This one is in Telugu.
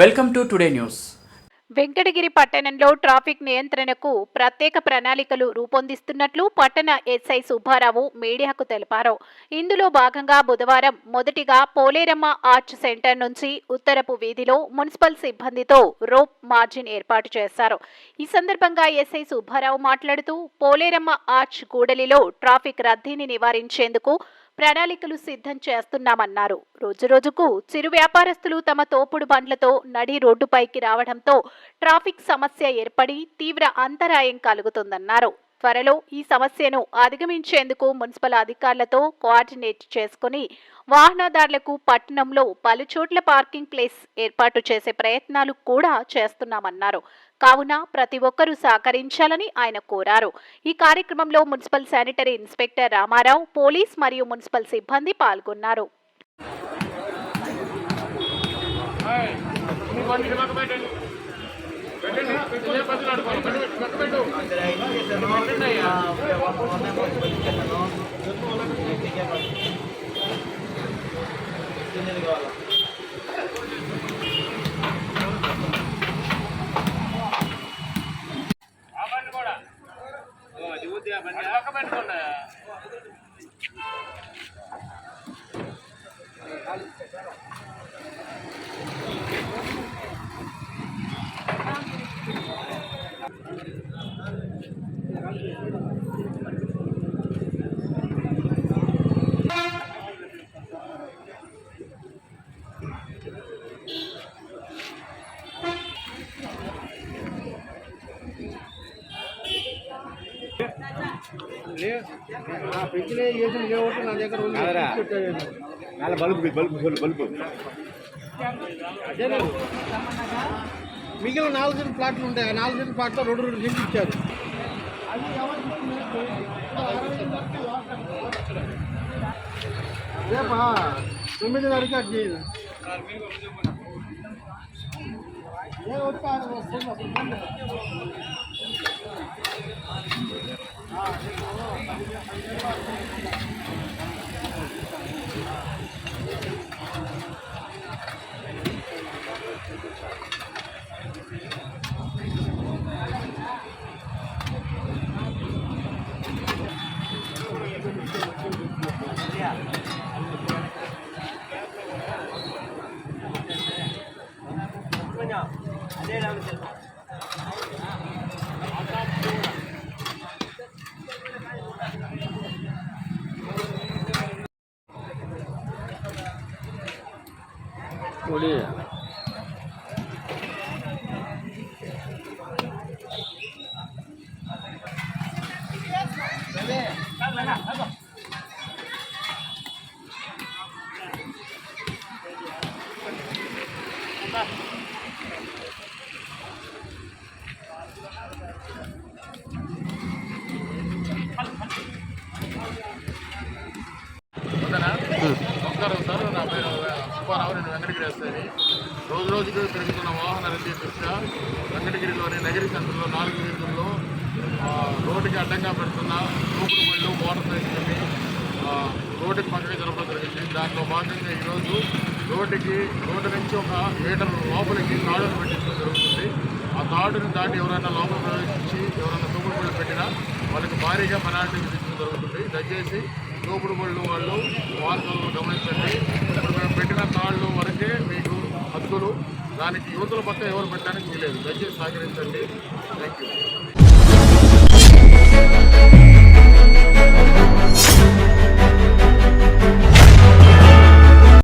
Welcome to today news Venkatagiri పట్టణంలో ట్రాఫిక్ నియంత్రణకు ప్రత్యేక ప్రణాళికలు రూపొందిస్తున్నట్లు పట్టణ ఎస్ఐ సుబ్బారావు మీడియాకు తెలిపారు. ఇందులో భాగంగా బుధవారం మొదటిగా పోలేరమ్మ ఆర్చ్ సెంటర్ నుంచి ఉత్తరపు వీధిలో మున్సిపల్ సిబ్బందితో రోప్ మార్జిన్ ఏర్పాటు చేశారు. ఈ సందర్భంగా ఎస్ఐ సుబ్బారావు మాట్లాడుతూ పోలేరమ్మ ఆర్చ్ కూడలిలో ట్రాఫిక్ రద్దీని నివారించేందుకు ప్రణాళికలు సిద్ధం చేస్తున్నామన్నారు. రోజురోజుకు చిరు వ్యాపారస్తులు తమ తోపుడు బండ్లతో నడి రోడ్డుపైకి రావడంతో ట్రాఫిక్ సమస్య ఏర్పడి తీవ్ర అంతరాయం కలుగుతుందన్నారు. త్వరలో ఈ సమస్యను అధిగమించేందుకు మున్సిపల్ అధికారులతో కోఆర్డినేట్ చేసుకుని వాహనదారులకు పట్టణంలో పలుచోట్ల పార్కింగ్ ప్లేస్ ఏర్పాటు చేసే ప్రయత్నాలు కూడా చేస్తున్నామన్నారు. కావున ప్రతి ఒక్కరూ సహకరించాలని ఆయన కోరారు. ఈ కార్యక్రమంలో municipal sanitary inspector Ramarao police మరియు మున్సిపల్ సిబ్బంది పాల్గొన్నారు. కావాలి చేసిన ఏ బల్బు బల్బు బల్బు బల్బు. మిగిలిన నాలుగు సెంట్ ప్లాట్లు ఉంటాయి. ఆ నాలుగు సెంట్ ప్లాట్లో రెండు రెండు సెంట్లు ఇచ్చారు. రేపా? తొమ్మిదిన్నరకి అది చేయదు ఏ వచ్చి улей. నమస్కారం సార్. నా పేరు సుబ్బారావు నేను వెంకటగిరి వస్తాయి రోజు రోజుకు పెరుగుతున్న వాహన రద్దీ దృష్ట్యా వెంకటగిరిలోని నగరి సెంటర్లో నాలుగు వీధుల్లో రోడ్డుకి అడ్డంగా పెడుతున్న రూపులు బళ్ళు మోటార్ సైకిల్ని రోడ్డుకి పక్కకి జరపడం జరిగింది. దాంట్లో భాగంగా ఈరోజు రోడ్డుకి రోడ్డు నుంచి ఒక మీటర్ లోపలికి తాడును పెట్టించడం జరుగుతుంది. ఆ తాడుని దాటి ఎవరైనా లోపల ప్రవేశించి ఎవరైనా తోపుడు బళ్ళు పెట్టినా వాళ్ళకి భారీగా పెనాల్టీ విధించడం జరుగుతుంది. దయచేసి తోపుడు బళ్ళు వాళ్ళు వార్తలను గమనించండి. ఇప్పుడు మేము పెట్టిన తాళ్ళు వరకే మీకు హద్దులు. దానికి యువతల పక్క ఎవరు పెట్టడానికి వీలేదు. దయచేసి సహకరించండి. Thank you